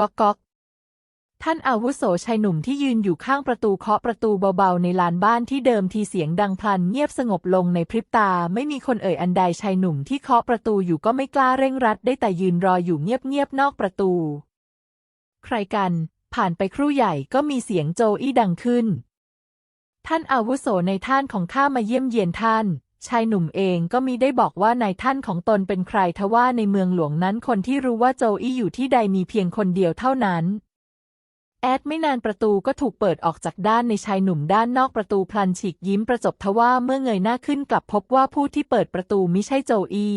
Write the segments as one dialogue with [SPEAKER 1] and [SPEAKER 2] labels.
[SPEAKER 1] ก๊อกก๊อกท่านอาวุโสชายหนุ่มที่ยืนอยู่ข้างประตูเคาะประตูเบาๆ ในลานบ้านที่เดิมทีเสียงดังพลันเงียบสงบลงในพริบตา ไม่มีคนเอ่ยอันใดชายหนุ่มที่เคาะประตูอยู่ก็ไม่กล้าเร่งรัดได้แต่ยืนรออยู่เงียบๆนอกประตู ใครกัน ผ่านไปครู่ใหญ่ก็มีเสียงโจอี้ดังขึ้น ท่านอาวุโสในท่านของข้ามาเยี่ยมเยียนท่าน ชายหนุ่มเองก็มีได้บอกว่านายท่านของตนเป็นใครทว่าในเมืองหลวงนั้นคนที่รู้ว่าโจอี้อยู่ที่ใดมีเพียงคนเดียวเท่านั้น แอดไม่นานประตูก็ถูกเปิดออกจากด้านในชายหนุ่มด้านนอกประตูพลันฉีกยิ้มประจบทว่าเมื่อเงยหน้าขึ้นกลับพบว่าผู้ที่เปิดประตูมิใช่โจอี้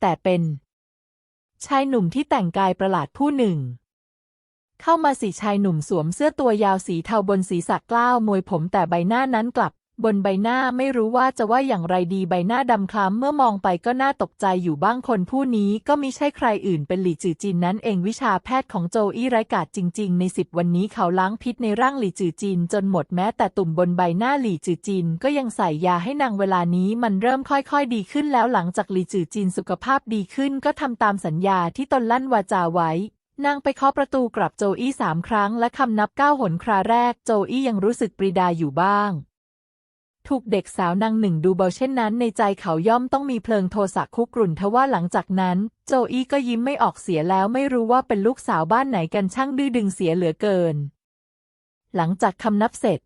[SPEAKER 1] แต่เป็น ชายหนุ่มที่แต่งกายประหลาดผู้หนึ่งเข้ามาสีชายหนุ่มสวมเสื้อตัวยาวสีเทาบนศีรษะกล้าวมวยผมแต่ใบหน้านั้นกลับ บนใบหน้าไม่รู้ว่าจะว่าอย่างไรดีใบหน้าดำคล้ำเมื่อมองไปก็น่าตกใจอยู่บ้างคนผู้นี้ก็มิใช่ใครอื่นเป็นหลี่จือจินนั่นเองวิชาแพทย์ของโจอี้ไร้กาจจริง ๆ ในสิบวันนี้เขาล้างพิษในร่างหลี่จือจินจนหมดแม้แต่ตุ่มบนใบหน้าหลี่จือจินก็ยังใส่ยาให้นางเวลานี้มันเริ่มค่อยๆ ดีขึ้นแล้วหลังจากหลี่จือจินสุขภาพดีขึ้นก็ทำตามสัญญาที่ตนลั่นวาจาไว้นางไปเคาะประตูกลับโจอี้สามครั้งและคำนับเก้าหนคราแรกโจอี้ยังรู้สึกปรีดาอยู่บ้าง ถูกเด็กสาวนางหนึ่งดูเบาเช่นนั้นในใจเขาย่อมต้องมีเพลิงโทสะคุกรุ่นทว่าหลังจากนั้น โจอี้ก็ยิ้มไม่ออกเสียแล้วไม่รู้ว่าเป็นลูกสาวบ้านไหนกันช่างดื้อดึงเสียเหลือเกิน หลังจากคำนับเสร็จ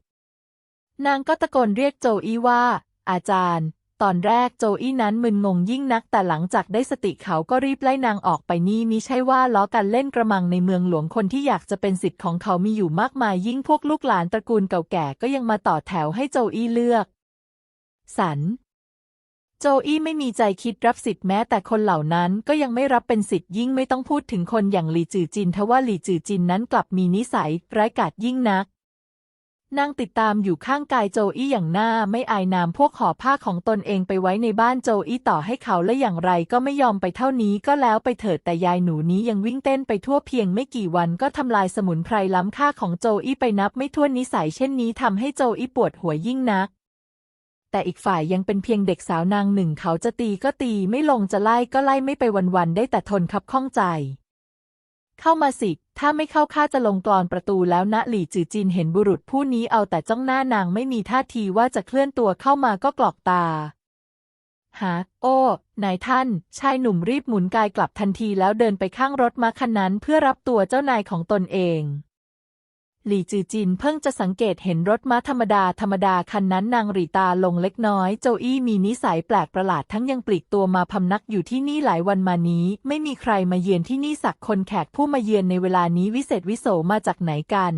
[SPEAKER 1] นางก็ตะโกนเรียกโจอี้ว่า อาจารย์ ตอนแรกโจอี้นั้นมึนงงยิ่งนัก แต่หลังจากได้สติเขาก็รีบไล่นางออกไปนี่มิใช่ว่าล้อกันเล่นกระมังในเมืองหลวงคนที่อยากจะเป็นสิทธิ์ของเขามีอยู่มากมาย ยิ่งพวกลูกหลานตระกูลเก่าแก่ก็ยังมาต่อแถวให้โจอี้เลือก สัน โจอี้ไม่มีใจคิดรับสิทธิ์แม้แต่คนเหล่านั้นก็ยังไม่รับเป็นสิทธิ์ยิ่งไม่ต้องพูดถึงคนอย่างหลีจือจินทว่าหลีจือจินนั้นกลับมีนิสัยร้ายกาจยิ่งนัก นางติดตามอยู่ข้างกายโจอี้อย่างหน้าไม่อายนามพวกห่อผ้าของตนเองไปไว้ในบ้านโจอี้ต่อให้เขาและอย่างไรก็ไม่ยอมไปเท่านี้ก็แล้วไปเถิดแต่ยายหนูนี้ยังวิ่งเต้นไปทั่วเพียงไม่กี่วันก็ทำลายสมุนไพรล้ำค่าของโจอี้ไปนับไม่ถ้วนนิสัยเช่นนี้ทำให้โจอี้ปวดหัวยิ่งนัก แต่อีกฝ่ายยังเป็นเพียงเด็กสาวนางหนึ่งเขาจะตีก็ตีไม่ลงจะไล่ก็ไล่ไม่ไปวันๆได้แต่ทนคับข้องใจ เข้ามาสิ ถ้าไม่เข้าข้าจะลงกรอนประตูแล้วนะหลี่จือจินเห็นบุรุษผู้นี้เอาแต่จ้องหน้านางไม่มีท่าทีว่าจะเคลื่อนตัวเข้ามาก็กรอกตา หา โอ้นายท่าน ชายหนุ่มรีบหมุนกายกลับทันทีแล้วเดินไปข้างรถม้าคันนั้นเพื่อรับตัวเจ้านายของตนเอง หลี่จือจินเพิ่งจะสังเกตเห็นรถม้าธรรมดาธรรมดาคันนั้นนางหรีตาลงเล็กน้อย โจอี้มีนิสัยแปลกประหลาดทั้งยังปลีกตัวมาพำนักอยู่ที่นี่หลายวันมานี้ ไม่มีใครมาเยือนที่นี่สักคนแขกผู้มาเยือนในเวลานี้วิเศษวิโสมาจากไหนกัน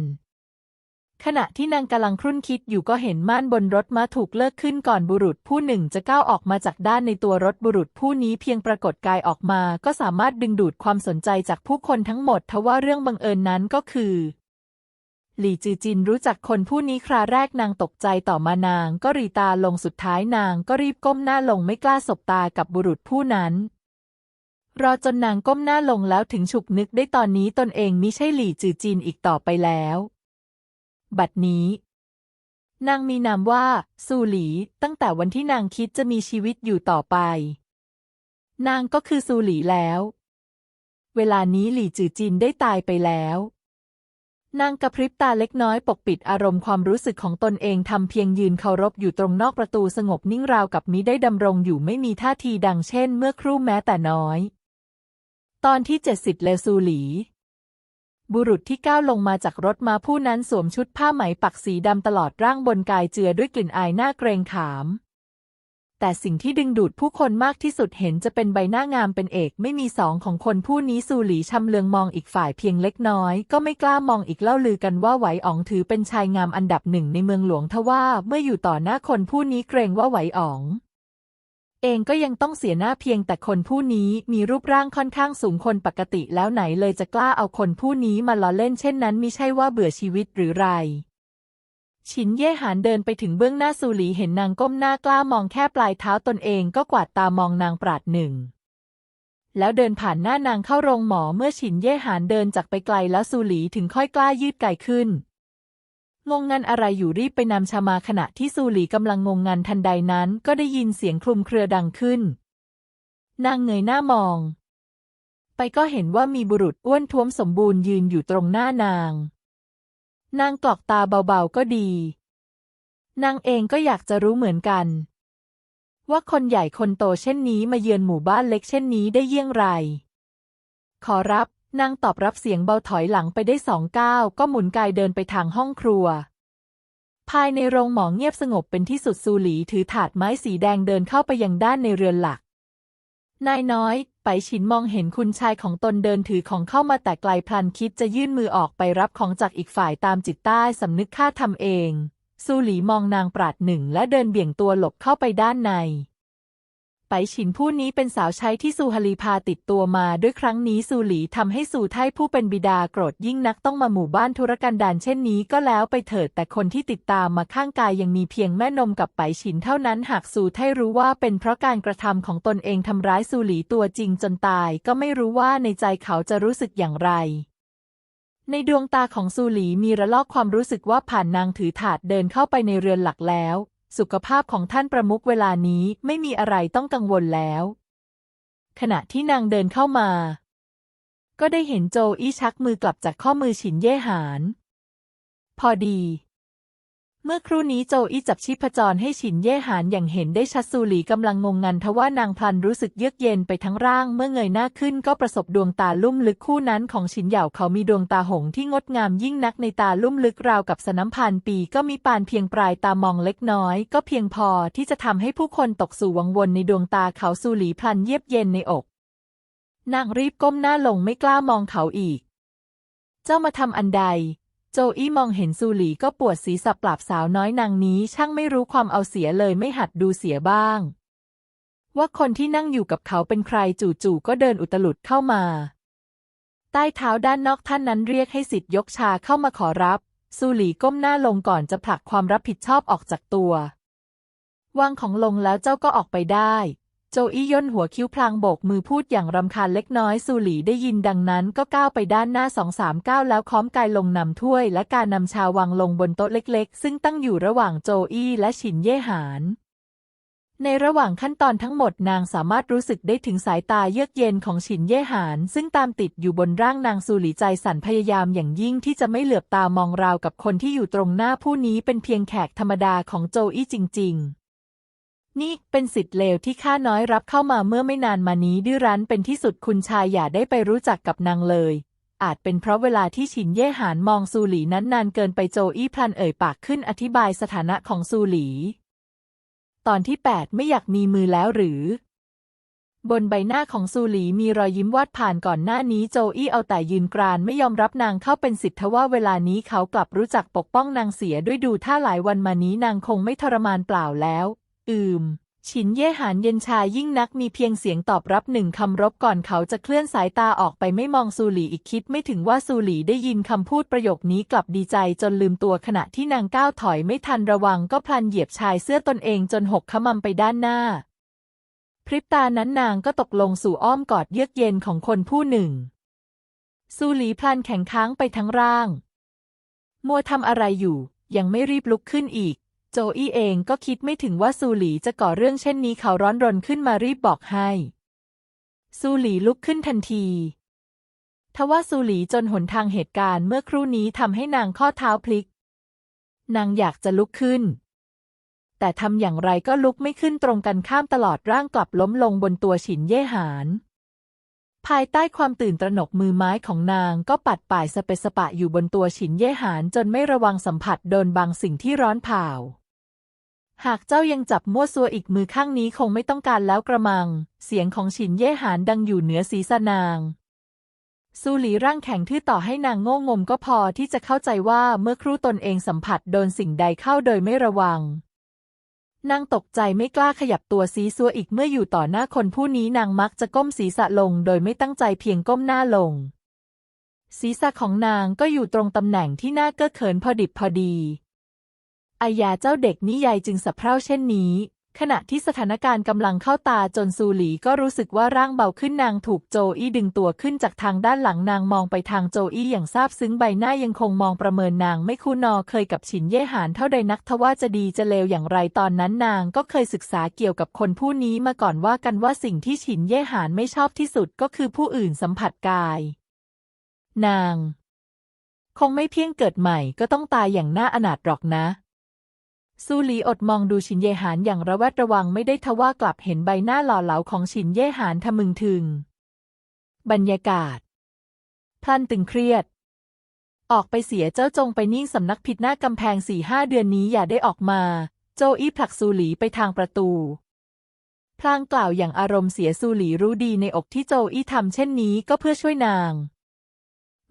[SPEAKER 1] ขณะที่นางกำลังครุ่นคิดอยู่ก็เห็นม่านบนรถม้าถูกเลิกขึ้นก่อนบุรุษผู้หนึ่งจะก้าวออกมาจากด้านในตัวรถบุรุษผู้นี้เพียงปรากฏกายออกมา ก็สามารถดึงดูดความสนใจจากผู้คนทั้งหมดทว่าเรื่องบังเอิญนั้นก็คือ หลี่จือจินรู้จักคนผู้นี้คราแรกนางตกใจต่อมานางก็รีตาลงสุดท้ายนางก็รีบก้มหน้าลงไม่กล้าสบตากับบุรุษผู้นั้น รอจนนางก้มหน้าลงแล้วถึงฉุกนึกได้ตอนนี้ตนเองมิใช่หลี่จือจินอีกต่อไปแล้ว บัดนี้ นางมีนามว่าซูหลีตั้งแต่วันที่นางคิดจะมีชีวิตอยู่ต่อไป นางก็คือซูหลีแล้ว เวลานี้หลี่จือจินได้ตายไปแล้ว นางกระพริบตาเล็กน้อยปกปิดอารมณ์ความรู้สึกของตนเองทำเพียงยืนเคารพอยู่ตรงนอกประตูสงบนิ่งราวกับมิได้ดำรงอยู่ไม่มีท่าทีดังเช่นเมื่อครู่แม้แต่น้อย ตอนที่เจ็ดสิบเลซูหลี บุรุษที่ก้าวลงมาจากรถมาผู้นั้นสวมชุดผ้าไหมปักสีดำตลอดร่างบนกายเจือด้วยกลิ่นอายหน้าเกรงขาม แต่สิ่งที่ดึงดูดผู้คนมากที่สุดเห็นจะเป็นใบหน้างามเป็นเอกไม่มีสองของคนผู้นี้สูหลีชำเลืองมองอีกฝ่ายเพียงเล็กน้อย ก็ไม่กล้ามองอีกเล่าลือกันว่าไหวอ๋องถือเป็นชายงามอันดับหนึ่งในเมืองหลวงทว่าเมื่ออยู่ต่อหน้าคนผู้นี้เกรงว่าไหวอ๋อง เองก็ยังต้องเสียหน้าเพียงแต่คนผู้นี้มีรูปร่างค่อนข้างสูงคนปกติแล้วไหนเลยจะกล้าเอาคนผู้นี้มาล้อเล่นเช่นนั้นมิใช่ว่าเบื่อชีวิตหรือไร ฉินเย่หานเดินไปถึงเบื้องหน้าซูหลีเห็นนางก้มหน้ากล้ามองแค่ปลายเท้าตนเองก็กวาดตามองนางปราดหนึ่ง แล้วเดินผ่านหน้านางเข้าโรงหมอเมื่อฉินเย่หานเดินจากไปไกลแล้วซูหลีถึงค่อยกล้ายืดกายขึ้น งงงันอะไรอยู่รีบไปนำชามาขณะที่ซูหลีกำลังงงงันทันใดนั้นก็ได้ยินเสียงคลุมเครือดังขึ้น นางเงยหน้ามอง ไปก็เห็นว่ามีบุรุษอ้วนท้วมสมบูรณ์ยืนอยู่ตรงหน้านาง นางกรอกตาเบาๆก็ดี นางเองก็อยากจะรู้เหมือนกัน ว่าคนใหญ่คนโตเช่นนี้มาเยือนหมู่บ้านเล็กเช่นนี้ได้เยี่ยงไร ขอรับ นางตอบรับเสียงเบาถอยหลังไปได้สองก้าวก็หมุนกายเดินไปทางห้องครัว ภายในโรงหมอเงียบสงบเป็นที่สุดซูหลีถือถาดไม้สีแดงเดินเข้าไปยังด้านในเรือนหลักนายน้อย ไปฉินมองเห็นคุณชายของตนเดินถือของเข้ามาแต่ไกลพลันคิดจะยื่นมือออกไปรับของจากอีกฝ่ายตามจิตใต้สำนึกข้าทำเอง ซูหลีมองนางปราดหนึ่งและเดินเบี่ยงตัวหลบเข้าไปด้านใน ไปฉินผู้นี้เป็นสาวใช้ที่ซูฮลีพาติดตัวมา ด้วยครั้งนี้ซูหลีทำให้ซูไทผู้เป็นบิดาโกรธยิ่งนักต้องมาหมู่บ้านธุรกันดารเช่นนี้ก็แล้วไปเถิดแต่คนที่ติดตามมาข้างกายยังมีเพียงแม่นมกับไปฉินเท่านั้นหากซูไทรู้ว่าเป็นเพราะการกระทำของตนเองทำร้ายซูหลีตัวจริงจนตาย ก็ไม่รู้ว่าในใจเขาจะรู้สึกอย่างไรในดวงตาของซูหลีมีระลอกความรู้สึกว่าผ่านนางถือถาดเดินเข้าไปในเรือนหลักแล้ว สุขภาพของท่านประมุขเวลานี้ไม่มีอะไรต้องกังวลแล้ว ขณะที่นางเดินเข้ามา ก็ได้เห็นโจอี้ชักมือกลับจากข้อมือฉินเย่หาน พอดี เมื่อครู่นี้โจอี้จับชีพจรให้ฉินเย่หานอย่างเห็นได้ชัดซูหลีกำลังงงงันทว่านางพลันรู้สึกเยือกเย็นไปทั้งร่างเมื่อเงยหน้าขึ้นก็ประสบดวงตาลุ่มลึกคู่นั้นของฉินเหย่าเขามีดวงตาหงที่งดงามยิ่งนักในตาลุ่มลึกราวกับสน้ำพันปีก็มีปานเพียงปลายตามองเล็กน้อย ก็เพียงพอที่จะทำให้ผู้คนตกสู่วังวนในดวงตาเขาซูหลีพลันเยียบเย็นในอกนางรีบก้มหน้าลงไม่กล้ามองเขาอีก เจ้ามาทำอันใด โจอี้มองเห็นซูหลีก็ปวดศีรษะปราบสาวน้อยนางนี้ ช่างไม่รู้ความเอาเสียเลยไม่หัดดูเสียบ้าง ว่าคนที่นั่งอยู่กับเขาเป็นใครจู่ๆก็เดินอุตลุดเข้ามา ใต้เท้าด้านนอกท่านนั้นเรียกให้สิทธิ์ยกชาเข้ามาขอรับ ซูหลีก้มหน้าลงก่อนจะผลักความรับผิดชอบออกจากตัววางของลงแล้วเจ้าก็ออกไปได้ โจอี้ย่นหัวคิ้วพลางโบกมือพูดอย่างรำคาญเล็กน้อยซูหลีได้ยินดังนั้นก็ก้าวไปด้านหน้าสองสามก้าวแล้วค้อมกายลงนำถ้วย และการนำชาวางลงบนโต๊ะเล็กๆ ซึ่งตั้งอยู่ระหว่างโจอี้และฉินเย่หานในระหว่างขั้นตอนทั้งหมดนางสามารถรู้สึกได้ถึงสายตาเยือกเย็นของฉินเย่หาน ซึ่งตามติดอยู่บนร่างนางซูหลีใจสั่นพยายามอย่างยิ่งที่จะไม่เหลือบตามองราวกับคนที่อยู่ตรงหน้าผู้นี้เป็นเพียงแขกธรรมดาของโจอี้จริง ๆ นี่เป็นสิทธิ์เลวที่ข้าน้อยรับเข้ามาเมื่อไม่นานมานี้ดื้อรั้นเป็นที่สุดคุณชายอย่าได้ไปรู้จักกับนางเลย อาจเป็นเพราะเวลาที่ฉินเย่หานมองซูหลีนั้นนานเกินไปโจอี้พลันเอ่ยปากขึ้นอธิบายสถานะของซูหลี ตอนที่ 8 ไม่อยากมีมือแล้วหรือ บนใบหน้าของซูหลีมีรอยยิ้มวาดผ่านก่อนหน้านี้โจอี้เอาแต่ยืนกรานไม่ยอมรับนางเข้าเป็นสิทธิ์ทว่าเวลานี้เขากลับรู้จักปกป้องนางเสียด้วยดูท่าหลายวันมานี้นางคงไม่ทรมานเปล่าแล้ว อืม ฉินเย่หานเย็นชายิ่งนักมีเพียงเสียงตอบรับหนึ่งคำรบก่อนเขาจะเคลื่อนสายตาออกไปไม่มองซูหลีอีกคิดไม่ถึงว่าซูหลีได้ยินคำพูดประโยคนี้กลับดีใจจนลืมตัวขณะที่นางก้าวถอยไม่ทันระวังก็พลันเหยียบชายเสื้อตนเองจนหกขมำไปด้านหน้า พริบตานั้นนางก็ตกลงสู่อ้อมกอดเยือกเย็นของคนผู้หนึ่ง ซูหลีพลันแข็งค้างไปทั้งร่าง มัวทำอะไรอยู่ ยังไม่รีบลุกขึ้นอีก โจอี้เองก็คิดไม่ถึงว่าซูหลีจะก่อเรื่องเช่นนี้เขาร้อนรนขึ้นมารีบบอกให้ ซูหลีลุกขึ้นทันทีทว่าซูหลีจนหนทางเหตุการณ์เมื่อครู่นี้ทำให้นางข้อเท้าพลิก นางอยากจะลุกขึ้น แต่ทำอย่างไรก็ลุกไม่ขึ้นตรงกันข้ามตลอดร่างกลับล้มลงบนตัวฉินเย่หาน ภายใต้ความตื่นตระหนกมือไม้ของนางก็ปัดป่ายสเปสปะอยู่บนตัวฉินเย่หานจนไม่ระวังสัมผัสโดนบางสิ่งที่ร้อนเผา หากเจ้ายังจับมั่วซัวอีกมือข้างนี้คงไม่ต้องการแล้วกระมัง เสียงของฉินเย่หานดังอยู่เหนือศีรษะนาง ซูหลีร่างแข็งทื่อต่อให้นางโง่งมก็พอที่จะเข้าใจว่าเมื่อครู่ตนเองสัมผัสโดนสิ่งใดเข้าโดยไม่ระวัง นางตกใจไม่กล้าขยับตัวซีซัวอีกเมื่ออยู่ต่อหน้าคนผู้นี้นางมักจะก้มศีรษะลงโดยไม่ตั้งใจเพียงก้มหน้าลง ศีรษะของนางก็อยู่ตรงตำแหน่งที่หน่าเก้อเขินพอดิบพอดี อายาเจ้าเด็กนิยายจึงสะเพร่าเช่นนี้ ขณะที่สถานการณ์กำลังเข้าตาจนซูหลีก็รู้สึกว่าร่างเบาขึ้นนางถูกโจอี้ดึงตัวขึ้นจากทางด้านหลังนางมองไปทางโจอี้อย่างซาบซึ้งใบหน้ายังคงมองประเมินนางไม่คู่นอเคยกับฉินเย่หานเท่าใดนักทว่าจะดีจะเลวอย่างไรตอนนั้นนางก็เคยศึกษาเกี่ยวกับคนผู้นี้มาก่อนว่ากันว่าสิ่งที่ฉินเย่หานไม่ชอบที่สุดก็คือผู้อื่นสัมผัสกาย นาง คงไม่เพียงเกิดใหม่ก็ต้องตายอย่างน่าอนาถหรอกนะ ซูหลีอดมองดูฉินเยหานอย่างระแวดระวังไม่ได้ทว่ากลับเห็นใบหน้าหล่อเหลาของฉินเยหานทะมึงถึง บรรยากาศ พลันตึงเครียด ออกไปเสียเจ้าจงไปนิ่งสำนักผิดหน้ากำแพงสี่ห้าเดือนนี้อย่าได้ออกมา โจอี้ผลักซูหลีไปทางประตู พลางกล่าวอย่างอารมณ์เสียซูหลีรู้ดีในอกที่โจอี้ทำเช่นนี้ก็เพื่อช่วยนาง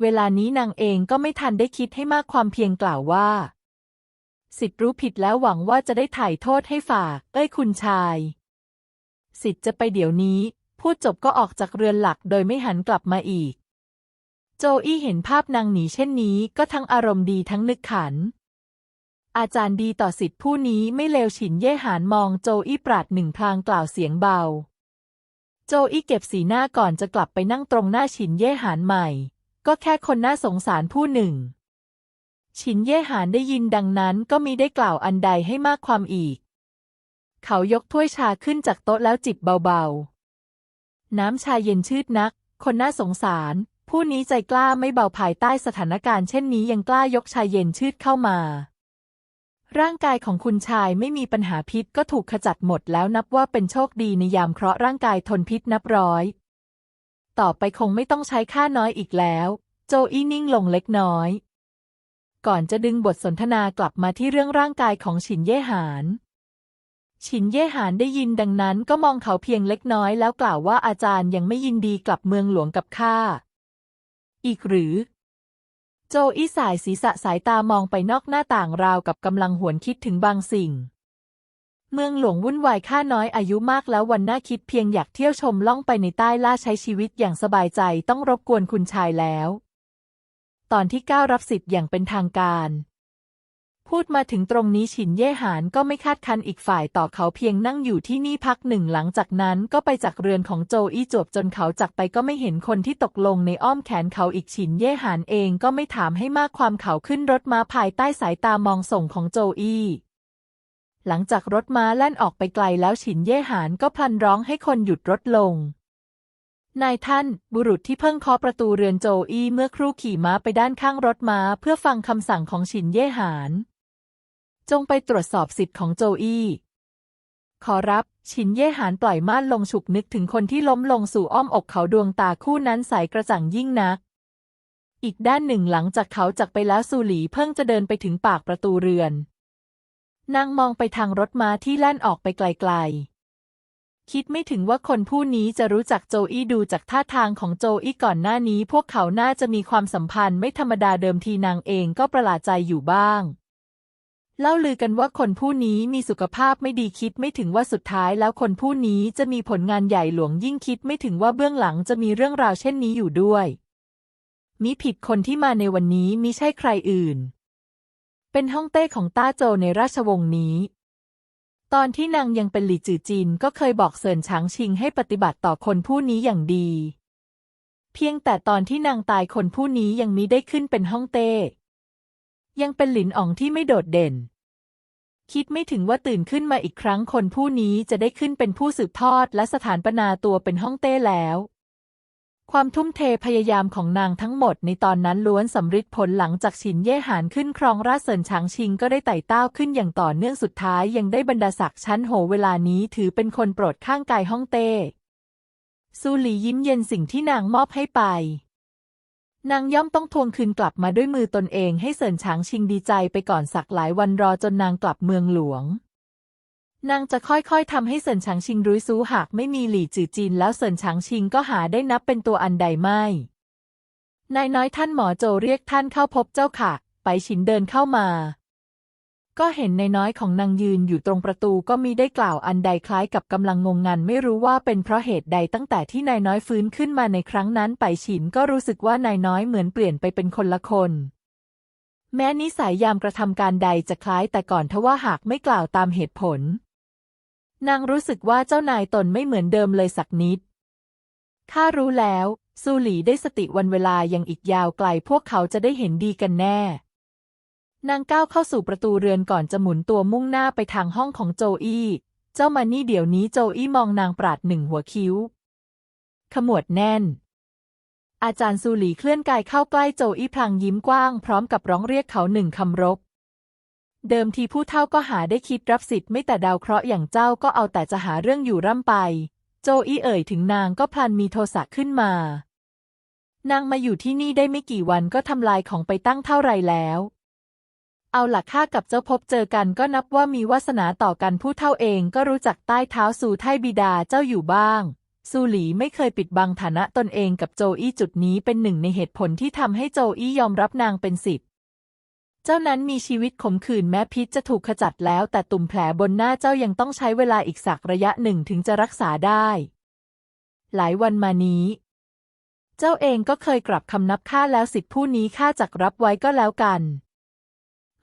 [SPEAKER 1] เวลานี้นางเองก็ไม่ทันได้คิดให้มากความเพียงกล่าวว่า สิทธิ์รู้ผิดแล้วหวังว่าจะได้ถ่ายโทษให้ฝาก เอ้ยคุณชาย สิทธิ์จะไปเดี๋ยวนี้ พูดจบก็ออกจากเรือนหลักโดยไม่หันกลับมาอีก โจอี้เห็นภาพนางหนีเช่นนี้ก็ทั้งอารมณ์ดีทั้งนึกขัน อาจารย์ดีต่อสิทธิ์ผู้นี้ไม่เลวฉินเย่หานมองโจอี้ปราดหนึ่งพลางกล่าวเสียงเบา โจอี้เก็บสีหน้าก่อนจะกลับไปนั่งตรงหน้าฉินเย่หานใหม่ ก็แค่คนน่าสงสารผู้หนึ่ง ฉินเย่หานได้ยินดังนั้นก็มีได้กล่าวอันใดให้มากความอีก เขายกถ้วยชาขึ้นจากโต๊ะแล้วจิบเบาๆ น้ำชาเย็นชืดนัก คนน่าสงสาร ผู้นี้ใจกล้าไม่เบาภายใต้สถานการณ์เช่นนี้ยังกล้ายกชาเย็นชืดเข้ามา ร่างกายของคุณชายไม่มีปัญหาพิษก็ถูกขจัดหมดแล้วนับว่าเป็นโชคดีในยามเคราะห์ร่างกายทนพิษนับร้อย ต่อไปคงไม่ต้องใช้ค่าน้อยอีกแล้ว โจอี้นิ่งลงเล็กน้อย ก่อนจะดึงบทสนทนากลับมาที่เรื่องร่างกายของฉินเย่หาน ฉินเย่หานได้ยินดังนั้นก็มองเขาเพียงเล็กน้อยแล้วกล่าวว่าอาจารย์ยังไม่ยินดีกลับเมืองหลวงกับข้า อีกหรือ โจอี้สายศีรษะสายตามองไปนอกหน้าต่างราวกับกำลังหวนคิดถึงบางสิ่ง เมืองหลวงวุ่นวายข้าน้อยอายุมากแล้ววันหน้าคิดเพียงอยากเที่ยวชมล่องไปในใต้ล่าใช้ชีวิตอย่างสบายใจต้องรบกวนคุณชายแล้ว ตอนที่ก้ารับสิทธิ์อย่างเป็นทางการ พูดมาถึงตรงนี้ฉินเย่หานก็ไม่คาดคันอีกฝ่ายต่อเขาเพียงนั่งอยู่ที่นี่พักหนึ่งหลังจากนั้นก็ไปจากเรือนของโจอี้จวบจนเขาจากไปก็ไม่เห็นคนที่ตกลงในอ้อมแขนเขาอีกฉินเย่หานเองก็ไม่ถามให้มากความเขาขึ้นรถม้าภายใต้สายตามองส่งของโจอี้หลังจากรถม้าแล่นออกไปไกลแล้วฉินเย่หานก็พลันร้องให้คนหยุดรถลง นายท่าน บุรุษที่เพิ่งเคาะประตูเรือนโจอี้เมื่อครู่ขี่ม้าไปด้านข้างรถม้าเพื่อฟังคำสั่งของฉินเย่หาน จงไปตรวจสอบสิทธิ์ของโจอี้ขอรับฉินเย่หานปล่อยม่านลงฉุกนึกถึงคนที่ล้มลงสู่อ้อมอกเขาดวงตาคู่นั้นใสกระจ่างยิ่งนัก อีกด้านหนึ่งหลังจากเขาจากไปแล้วซูหลีเพิ่งจะเดินไปถึงปากประตูเรือน นางมองไปทางรถม้าที่แล่นออกไปไกลๆ คิดไม่ถึงว่าคนผู้นี้จะรู้จักโจอี้ดูจากท่าทางของโจอี้ก่อนหน้านี้ พวกเขาน่าจะมีความสัมพันธ์ไม่ธรรมดาเดิมทีนางเองก็ประหลาดใจอยู่บ้าง เล่าลือกันว่าคนผู้นี้มีสุขภาพไม่ดีคิดไม่ถึงว่าสุดท้ายแล้วคนผู้นี้จะมีผลงานใหญ่หลวงยิ่งคิดไม่ถึงว่าเบื้องหลังจะมีเรื่องราวเช่นนี้อยู่ด้วย มิผิดคนที่มาในวันนี้มิใช่ใครอื่น เป็นฮ่องเต้ของต้าโจในราชวงศ์นี้ ตอนที่นางยังเป็นหลี่จือจินก็เคยบอกเซินชางชิงให้ปฏิบัติต่อคนผู้นี้อย่างดี เพียงแต่ตอนที่นางตายคนผู้นี้ยังมิได้ขึ้นเป็นฮ่องเต้ ยังเป็นหลินอ๋องที่ไม่โดดเด่น คิดไม่ถึงว่าตื่นขึ้นมาอีกครั้งคนผู้นี้จะได้ขึ้นเป็นผู้สืบทอดและสถานปนาตัวเป็นฮ่องเต้แล้ว ความทุ่มเทพยายามของนางทั้งหมดในตอนนั้นล้วนสำฤทธิ์ผลหลังจากฉินเย่หานขึ้นครองราชเซินชางชิงก็ได้ไต่เต้าขึ้นอย่างต่อเนื่องสุดท้ายยังได้บรรดาศักดิ์ชั้นโหเวลานี้ถือเป็นคนโปรดข้างกายฮ่องเต้ซูหลียิ้มเย็นสิ่งที่นางมอบให้ไป นางย่อมต้องทวงคืนกลับมาด้วยมือตนเองให้เสินฉางชิงดีใจไปก่อนสักหลายวันรอจนนางกลับเมืองหลวง นางจะค่อยๆทำให้เสินฉางชิงรู้ซู้หากไม่มีหลี่จือจีนแล้วเสินฉางชิงก็หาได้นับเป็นตัวอันใดไม่ นายน้อยท่านหมอโจเรียกท่านเข้าพบเจ้าค่ะ ไปฉินเดินเข้ามา ก็เห็นนายน้อยของนางยืนอยู่ตรงประตูก็มีได้กล่าวอันใดคล้ายกับกำลังงงงันไม่รู้ว่าเป็นเพราะเหตุใดตั้งแต่ที่นายน้อยฟื้นขึ้นมาในครั้งนั้นไปฉินก็รู้สึกว่านายน้อยเหมือนเปลี่ยนไปเป็นคนละคนแม้นิสัยยามกระทำการใดจะคล้ายแต่ก่อนทว่าหากไม่กล่าวตามเหตุผล นางรู้สึกว่าเจ้านายตนไม่เหมือนเดิมเลยสักนิด ข้ารู้แล้ว ซูหลีได้สติวันเวลายังอีกยาวไกลพวกเขาจะได้เห็นดีกันแน่ นางก้าวเข้าสู่ประตูเรือนก่อนจะหมุนตัวมุ่งหน้าไปทางห้องของโจอี้ เจ้ามานี่เดี๋ยวนี้โจอี้มองนางปราดหนึ่งหัวคิ้ว ขมวดแน่น อาจารย์ซูหลีเคลื่อนกายเข้าใกล้โจอี้พลางยิ้มกว้าง พร้อมกับร้องเรียกเขาหนึ่งคำรบ เดิมทีผู้เฒ่าก็หาได้คิดรับสิทธิ์ไม่แต่ดาวเคราะห์อย่างเจ้าก็เอาแต่จะหาเรื่องอยู่ร่ำไป โจอี้เอ่ยถึงนางก็พลันมีโทสะขึ้นมา นางมาอยู่ที่นี่ได้ไม่กี่วันก็ทำลายของไปตั้งเท่าไรแล้ว เอาหลักข้ากับเจ้าพบเจอกันก็นับว่ามีวาสนาต่อกันผู้เท่าเองก็รู้จักใต้เท้าสู่ไทบิดาเจ้าอยู่บ้างซูหลีไม่เคยปิดบังฐานะตนเองกับโจอี้จุดนี้เป็นหนึ่งในเหตุผลที่ทำให้โจอี้ยอมรับนางเป็นสิทธิ เจ้านั้นมีชีวิตขมขื่นแม้พิษจะถูกขจัดแล้ว แต่ตุ่มแผลบนหน้าเจ้ายังต้องใช้เวลาอีกสักระยะหนึ่งถึงจะรักษาได้ หลายวันมานี้ เจ้าเองก็เคยกลับคำนับข้าแล้วสิทธิผู้นี้ข้าจักรับไว้ก็แล้วกัน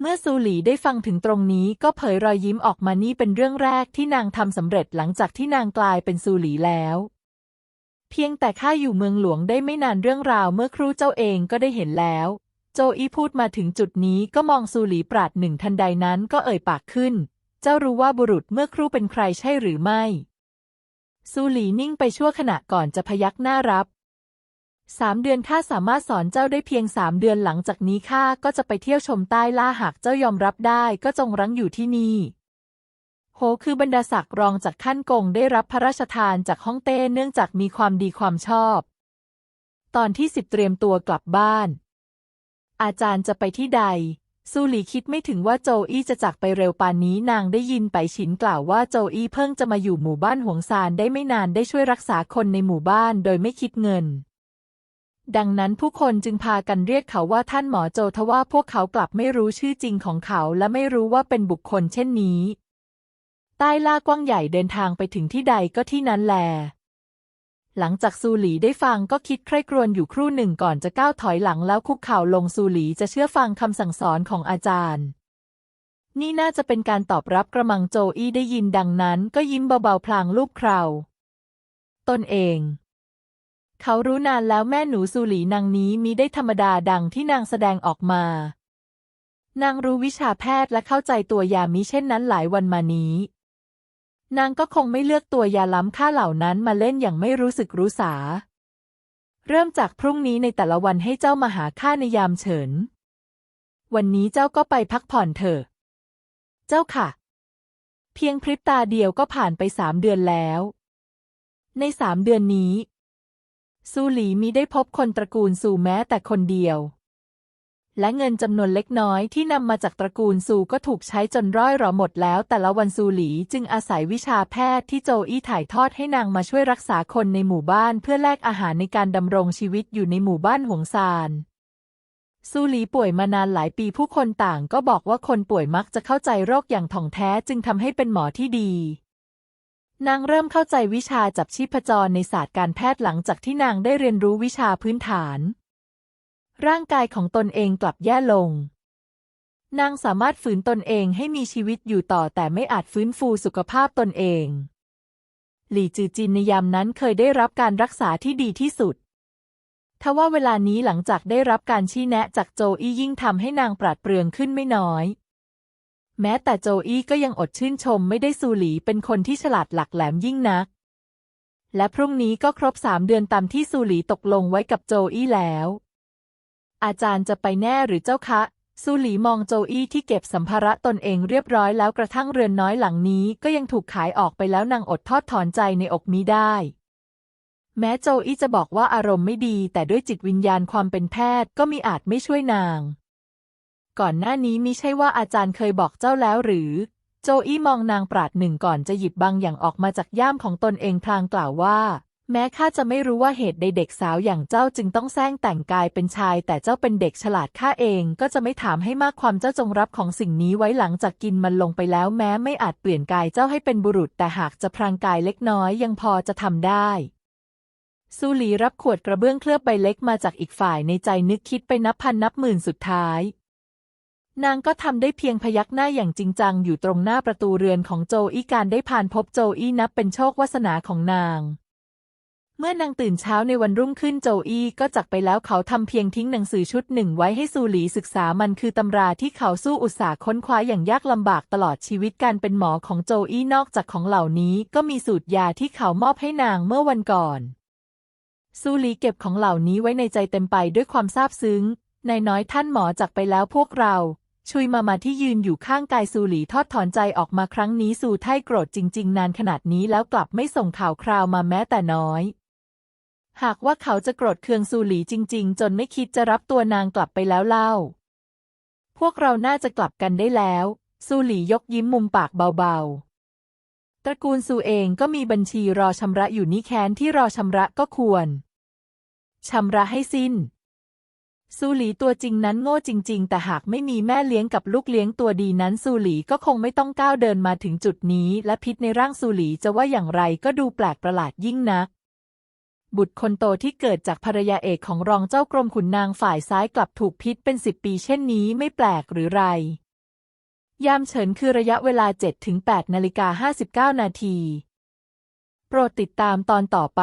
[SPEAKER 1] เมื่อซูหลีได้ฟังถึงตรงนี้ก็เผยรอยยิ้มออกมานี่เป็นเรื่องแรกที่นางทำสำเร็จหลังจากที่นางกลายเป็นซูหลีแล้วเพียงแต่ข้าอยู่เมืองหลวงได้ไม่นานเรื่องราวเมื่อครู่เจ้าเองก็ได้เห็นแล้ว โจอี้พูดมาถึงจุดนี้ก็มองซูหลีปราดหนึ่งทันใดนั้นก็เอ่ยปากขึ้น เจ้ารู้ว่าบุรุษเมื่อครู่เป็นใครใช่หรือไม่ ซูหลีนิ่งไปชั่วขณะก่อนจะพยักหน้ารับสามเดือนข้าสามารถสอนเจ้าได้เพียงสามเดือนหลังจากนี้ข้าก็จะไปเที่ยวชมใต้ล่าหากเจ้ายอมรับได้ก็จงรั้งอยู่ที่นี่ โหคือบรรดาศักดิ์รองจากขั้นกงได้รับพระราชทานจากฮ่องเต้เนื่องจากมีความดีความชอบ ตอนที่สิบเตรียมตัวกลับบ้าน อาจารย์จะไปที่ใด ซูหลีคิดไม่ถึงว่าโจอี้จะจากไปเร็วปานนี้นางได้ยินไปฉินกล่าวว่าโจอี้เพิ่งจะมาอยู่หมู่บ้านหวงซานได้ไม่นานได้ช่วยรักษาคนในหมู่บ้านโดยไม่คิดเงิน ดังนั้นผู้คนจึงพากันเรียกเขาว่าท่านหมอโจทว่าพวกเขากลับไม่รู้ชื่อจริงของเขาและไม่รู้ว่าเป็นบุคคลเช่นนี้ ใต้ล่ากว้างใหญ่เดินทางไปถึงที่ใดก็ที่นั้นแล หลังจากซูหลีได้ฟังก็คิดใคร่ครวญอยู่ครู่หนึ่งก่อนจะก้าวถอยหลังแล้วคุกเข่าลงซูหลีจะเชื่อฟังคำสั่งสอนของอาจารย์ นี่น่าจะเป็นการตอบรับกระมังโจอี้ได้ยินดังนั้น ก็ยิ้มเบาๆพลางลูบเคราตนเอง เขารู้นานแล้วแม่หนูซูหลีนางนี้มีได้ธรรมดาดังที่นางแสดงออกมา นางรู้วิชาแพทย์และเข้าใจตัวยามิเช่นนั้นหลายวันมานี้ นางก็คงไม่เลือกตัวยาล้ำค่าเหล่านั้นมาเล่นอย่างไม่รู้สึกรู้สา เริ่มจากพรุ่งนี้ในแต่ละวันให้เจ้ามาหาข้าในยามเฉิน วันนี้เจ้าก็ไปพักผ่อนเถอะ เจ้าค่ะ เพียงพริบตาเดียวก็ผ่านไปสามเดือนแล้ว ในสามเดือนนี้ ซูหลีมิได้พบคนตระกูลซูแม้แต่คนเดียว และเงินจำนวนเล็กน้อยที่นำมาจากตระกูลซูก็ถูกใช้จนร่อยหรอหมดแล้ว แต่ละวันซูหลีจึงอาศัยวิชาแพทย์ที่โจอี้ถ่ายทอดให้นางมาช่วยรักษาคนในหมู่บ้านเพื่อแลกอาหารในการดำรงชีวิตอยู่ในหมู่บ้านหวงซานซูหลีป่วยมานานหลายปีผู้คนต่างก็บอกว่าคนป่วยมักจะเข้าใจโรคอย่างถ่องแท้จึงทำให้เป็นหมอที่ดี นางเริ่มเข้าใจวิชาจับชีพจรในศาสตร์การแพทย์หลังจากที่นางได้เรียนรู้วิชาพื้นฐาน ร่างกายของตนเองกลับแย่ลง นางสามารถฝืนตนเองให้มีชีวิตอยู่ต่อแต่ไม่อาจฟื้นฟูสุขภาพตนเอง หลี่จือจินในยามนั้นเคยได้รับการรักษาที่ดีที่สุดทว่าเวลานี้หลังจากได้รับการชี้แนะจากโจอี้ยิ่งทำให้นางปราดเปรื่องขึ้นไม่น้อย แม้แต่โจอี้ก็ยังอดชื่นชมไม่ได้ซูหลีเป็นคนที่ฉลาดหลักแหลมยิ่งนัก และพรุ่งนี้ก็ครบสามเดือนตามที่ซูหลีตกลงไว้กับโจอี้แล้ว อาจารย์จะไปแน่หรือเจ้าคะซูหลีมองโจอี้ที่เก็บสัมภาระตนเองเรียบร้อยแล้วกระทั่งเรือนน้อยหลังนี้ก็ยังถูกขายออกไปแล้วนางอดทอดถอนใจในอกมิได้ แม้โจอี้จะบอกว่าอารมณ์ไม่ดี แต่ด้วยจิตวิญญาณความเป็นแพทย์ก็มีอาจไม่ช่วยนาง ก่อนหน้านี้มิใช่ว่าอาจารย์เคยบอกเจ้าแล้วหรือ โจอี้มองนางปราดหนึ่งก่อนจะหยิบบางอย่างออกมาจากย่ามของตนเองพลางกล่าวว่า แม้ข้าจะไม่รู้ว่าเหตุใดเด็กสาวอย่างเจ้าจึงต้องแซงแต่งกายเป็นชาย แต่เจ้าเป็นเด็กฉลาดข้าเองก็จะไม่ถามให้มากความเจ้าจงรับของสิ่งนี้ไว้หลังจากกินมันลงไปแล้วแม้ไม่อาจเปลี่ยนกายเจ้าให้เป็นบุรุษ แต่หากจะพรางกายเล็กน้อยยังพอจะทำได้ซูหลีรับขวดกระเบื้องเคลือบใบเล็กมาจากอีกฝ่ายในใจนึกคิดไปนับพันนับหมื่นสุดท้าย นางก็ทำได้เพียงพยักหน้าอย่างจริงจังอยู่ตรงหน้าประตูเรือนของโจอี้การได้ผ่านพบโจอี้นับเป็นโชควาสนาของนาง เมื่อนางตื่นเช้าในวันรุ่งขึ้นโจอี้ก็จากไปแล้วเขาทำเพียงทิ้งหนังสือชุดหนึ่งไว้ให้ซูหลีศึกษามันคือตำราที่เขาสู้อุตสาห์ค้นคว้าอย่างยากลำบากตลอดชีวิตการเป็นหมอของโจอี้นอกจากของเหล่านี้ก็มีสูตรยาที่เขามอบให้นางเมื่อวันก่อน ซูหลีเก็บของเหล่านี้ไว้ในใจเต็มไปด้วยความซาบซึ้งนายน้อยท่านหมอจากไปแล้วพวกเรา ชุยมามาที่ยืนอยู่ข้างกายซูหลีทอดถอนใจออกมาครั้งนี้ซูไท่โกรธจริง ๆ นานขนาดนี้แล้วกลับไม่ส่งข่าวคราวมาแม้แต่น้อย หากว่าเขาจะโกรธเคืองซูหลีจริง ๆ จนไม่คิดจะรับตัวนางกลับไปแล้วเล่า พวกเราน่าจะกลับกันได้แล้ว ซูหลียกยิ้มมุมปากเบาๆ ตระกูลซูเองก็มีบัญชีรอชำระอยู่นี่แค้นที่รอชำระก็ควรชำระให้สิ้น ซูหลีตัวจริงนั้นโง่จริง ๆ แต่หากไม่มีแม่เลี้ยงกับลูกเลี้ยงตัวดีนั้นซูหลีก็คงไม่ต้องก้าวเดินมาถึงจุดนี้ และพิษในร่างซูหลีจะว่าอย่างไรก็ดูแปลกประหลาดยิ่งนัก บุตรคนโตที่เกิดจากภรรยาเอกของรองเจ้ากรมขุนนางฝ่ายซ้ายกลับถูกพิษเป็นสิบปีเช่นนี้ไม่แปลกหรือไร ยามเฉินคือระยะเวลา 7-8นาฬิกา59 นาที โปรดติดตามตอนต่อไป